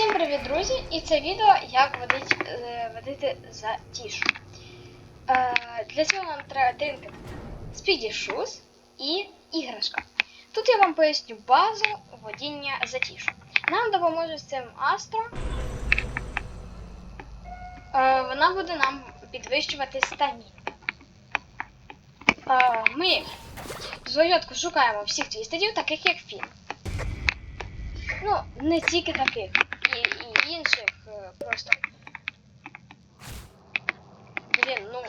Всім привіт, друзі! І це відео як водить, е, водити за тішу. Е, для цього нам треба тринкет Speedy Shoes і іграшка. Тут я вам поясню базу водіння за тішу. Нам допоможе з цим Астро. Е, вона буде нам підвищувати стамін. Е, ми спочатку шукаємо всіх твістедів, таких як Фін. Ну, не тільки таких, просто. Блін, ну,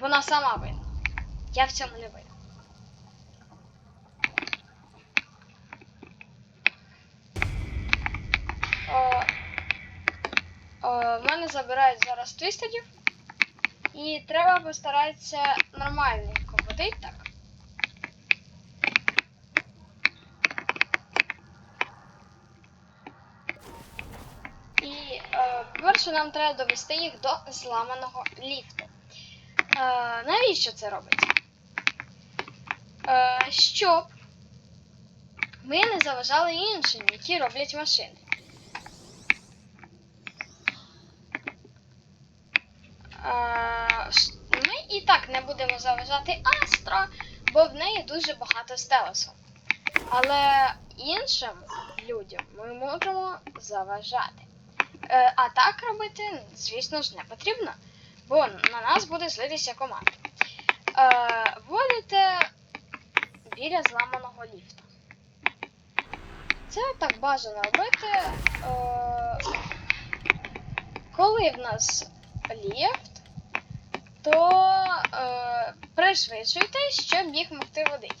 вона сама винна. Я в цьому не винна. О, о, мене забирають зараз твістедів. І треба постаратися нормальненько водити так. І е, перше нам треба довести їх до зламаного ліфту. Е, навіщо це робиться? Е, щоб ми не заважали іншим, які роблять машини. Е, ми і так не будемо заважати Астро, бо в неї дуже багато стелесу. Але іншим людям ми можемо заважати. Е, а так робити, звісно ж, не потрібно, бо на нас буде злитися команда. Е, Водите біля зламаного ліфта. Це так бажано робити, е, коли в нас ліфт, то е, пришвидшуйте, щоб їх могти водити.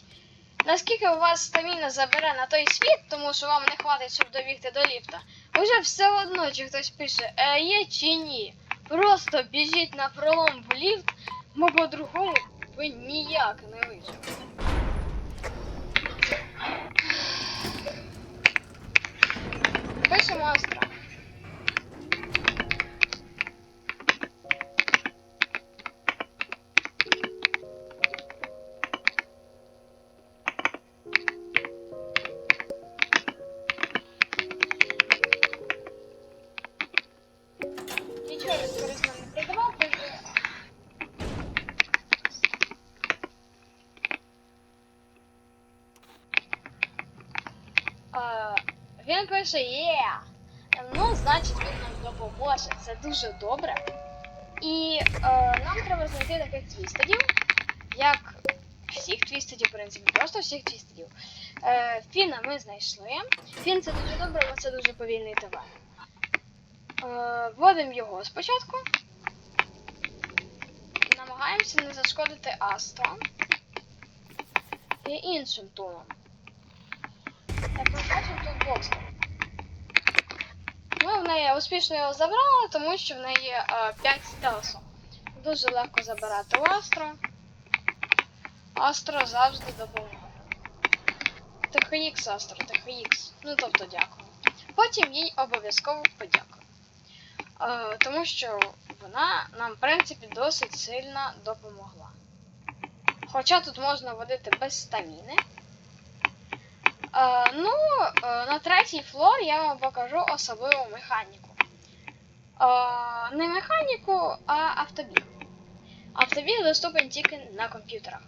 Наскільки у вас стаміна забере на той світ, тому що вам не хватить, щоб добігти до ліфта, уже все одно, чи хтось пише, е, є чи ні. Просто біжіть на пролом в ліфт, бо по-другому ви ніяк не виживете. Пишемо Астра. Пише є. Ну, значить, він нам допоможе. Це дуже добре. І е, нам треба знайти таких твістедів, як всіх твістедів, в принципі, просто всіх твістедів. Е, Фіна ми знайшли. Фін це дуже добре, бо це дуже повільний товар. Е, вводимо його спочатку. Намагаємося не зашкодити Астро і іншим тулом. Як ми бачимо, тут бокстер. Ми в неї успішно його забрали, тому що в неї е, 5 стелсу. Дуже легко забирати у Астро. Астро завжди допомагає. THX Астро, THX. Ну тобто дякую. Потім їй обов'язково подякую. Е, тому що вона нам, в принципі, досить сильно допомогла. Хоча тут можна водити без стаміни. Е, ну, е, на третій флор я вам покажу особливу механіку. Е, не механіку, а автобіг. Автобіг доступен тільки на комп'ютерах.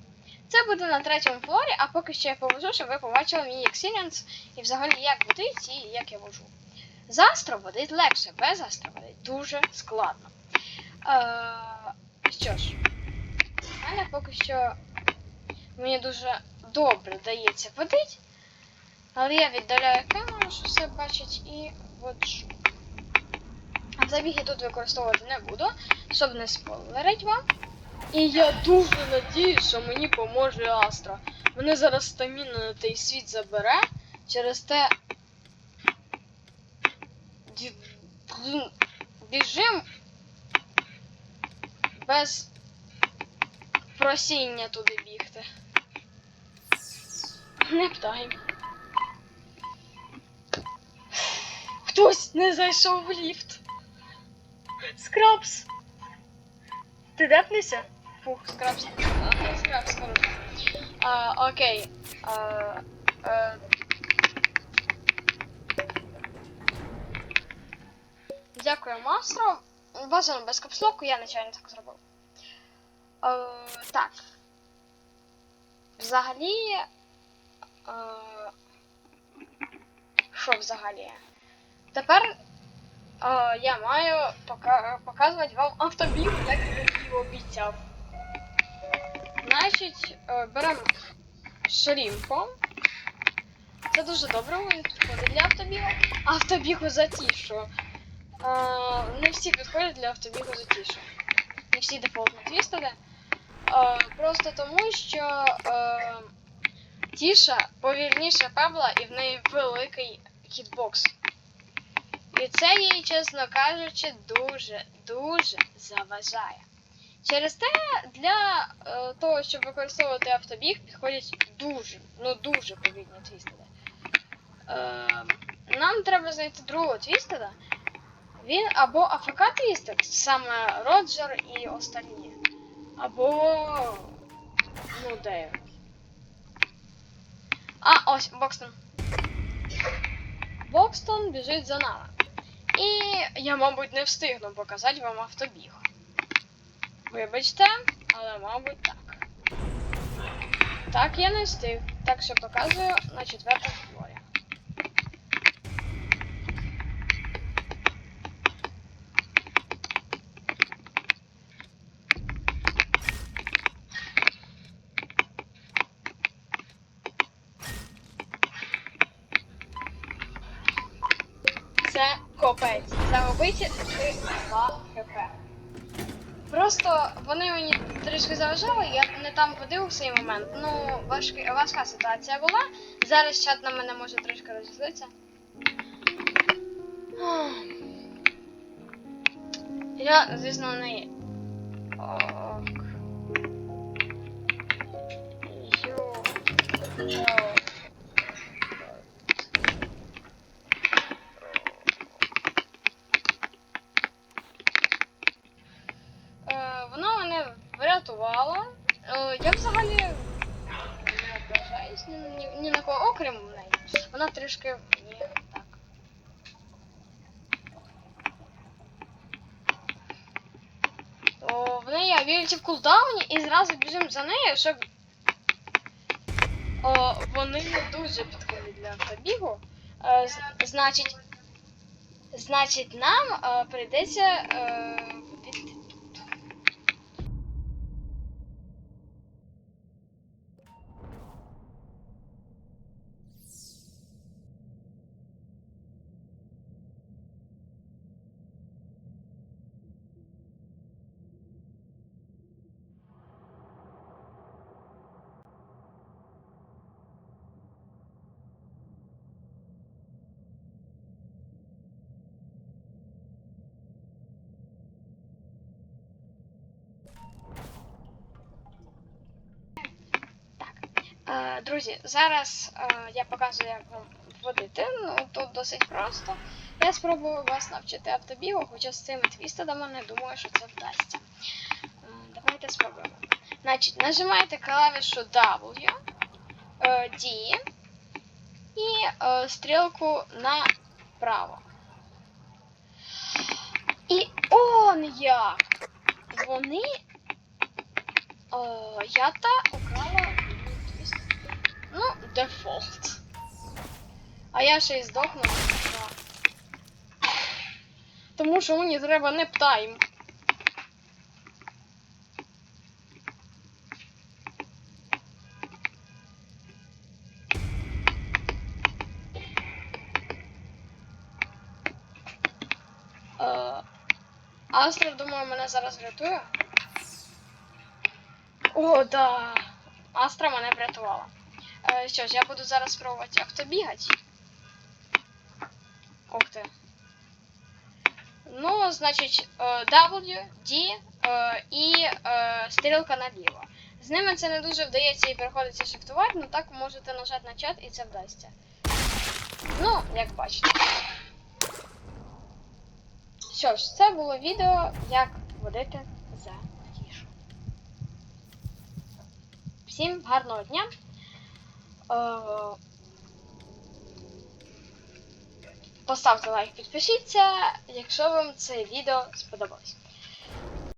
Це буде на третьому флорі, а поки що я повожу, щоб ви побачили мій experience і взагалі як водить і як я вожу. З Астро водить легше, без Астро водить дуже складно. Що ж, мене поки що мені дуже добре дається водить. Але я віддаляю камеру, щоб все бачить, і воджу. А забіги тут використовувати не буду, щоб не спойлерить вам. І я дуже надіюсь, що мені поможе Астра. Мене зараз стаміна на той світ забере. Через те. Біжим без просіння туди бігти. Не птаємо. Хтось не зайшов в ліфт. Скрабс. Ти депнешся? Фух, скрабс. А, скрабс. А, окей. А, Дякую, Мастро. Бажано без капслоку, я нечайно так зробив. Е, так. Взагалі. Е, що взагалі? Тепер е, я маю пока- показувати вам автобіг, як я і обіцяв. Значить, е, беремо шрімпо. Це дуже добре, він підходить для автобігу. Автобігу затішу. Е, не всі підходять для автобігу затішу. Не всі дефолтні твістери. Е, просто тому, що е, тіша повільніша пебла і в неї великий хітбокс. І це їй, чесно кажучи, дуже, дуже заважає. Через те для е, того, щоб використовувати автобіг, підходять дуже, ну дуже повільні твістери. Е, нам треба знайти другого твістера. Він або АФК твістер, саме Роджер і остальні. Або. Ну, де. А, ось, Бокстон. Бокстон біжить за нами. І я, мабуть, не встигну показати вам автобіг. Вибачте, але мабуть так. Так, я не встиг. Так що показую на четвертому копець. Заробити 2 хп. Просто вони мені трішки заважали, я не там ходив в цей момент. Ну, важка, важка ситуація була. Зараз чат на мене може трішки розізлитися. Я, звісно, не. Ок. Йо. Йо. Е, вона мене врятувала. Е, я взагалі не ображаюсь ні, ні, ні на кого, окрім неї. Вона трішки мені так. То в неї авіліті в кулдауні і зразу біжимо за нею, щоб. О, вони не дуже підходять для автобігу. Е, значить, значить, нам е, прийдеться е, Друзі, зараз е, я показую, як вам вводити. Ну, тут досить просто. Я спробую вас навчити автобігу, хоча з цими твістами не думаю, що це вдасться. Е, Давайте спробуємо. Значить, нажимаєте клавішу W, е, D і е, стрілку направо. І он як! Вони. Е, я та. Ну, дефолт. А я ще й здохну. Тому що мені треба не птайм. Е, Астра, думаю, мене зараз врятує. О, да. Астра мене врятувала. Е, що ж, я буду зараз спробувати автобігати. Ух ти. Ну, значить, е, W, D е, і стрілка наліво. З ними це не дуже вдається і приходиться шифтувати, ну так можете нажати на чат і це вдасться. Ну, як бачите. Що ж, це було відео, як водити за тішу. Всім гарного дня. Е, Поставте лайк, підпишіться, якщо вам це відео сподобалось.